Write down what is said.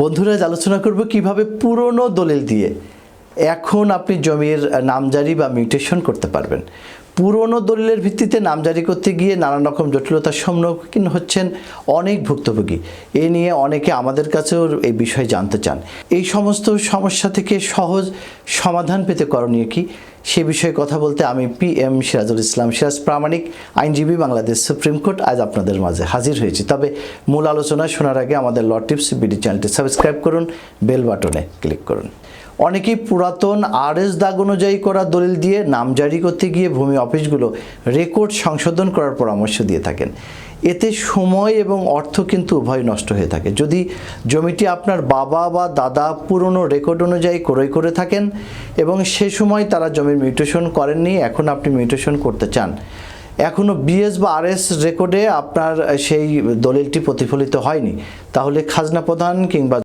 বন্ধুরা আলোচনা করব কীভাবে পুরনো দলিল দিয়ে এখন আপনি জমির নামজারি বা মিউটেশন করতে পারবেন। পুরনো দলিলের ভিত্তিতে নামজারি করতে গিয়ে নানান রকম জটিলতার সম্মুখীন হচ্ছেন অনেক ভুক্তভোগী। এ নিয়ে অনেকে আমাদের কাছেও এই বিষয়ে জানতে চান। এই সমস্ত সমস্যা থেকে সহজ সমাধান পেতে করণীয় কি? সে বিষয়ে কথা বলতে আমি পি এম সিরাজুল ইসলাম সিরাজ, প্রামাণিক আইনজীবী বাংলাদেশ সুপ্রিম কোর্ট আজ আপনাদের মাঝে হাজির হয়েছি। তবে মূল আলোচনা শোনার আগে আমাদের ল টিপস বিডি চ্যানেলটি সাবস্ক্রাইব করুন, বেল বাটনে ক্লিক করুন। অনেকেই পুরাতন আরএস দাগ অনুযায়ী করা দলিল দিয়ে নাম জারি করতে গিয়ে ভূমি অফিসগুলো রেকর্ড সংশোধন করার পরামর্শ দিয়ে থাকেন। এতে সময় এবং অর্থ কিন্তু উভয় নষ্ট হয়ে থাকে। যদি জমিটি আপনার বাবা বা দাদা পুরনো রেকর্ড অনুযায়ী ক্রয় করে থাকেন এবং সে সময় তারা জমির মিউটেশন করেননি, এখন আপনি মিউটেশন করতে চান। এখনও বিএস বা আরএস রেকর্ডে আপনার সেই দলিলটি প্রতিফলিত হয়নি। তাহলে খাজনা প্রধান কিংবা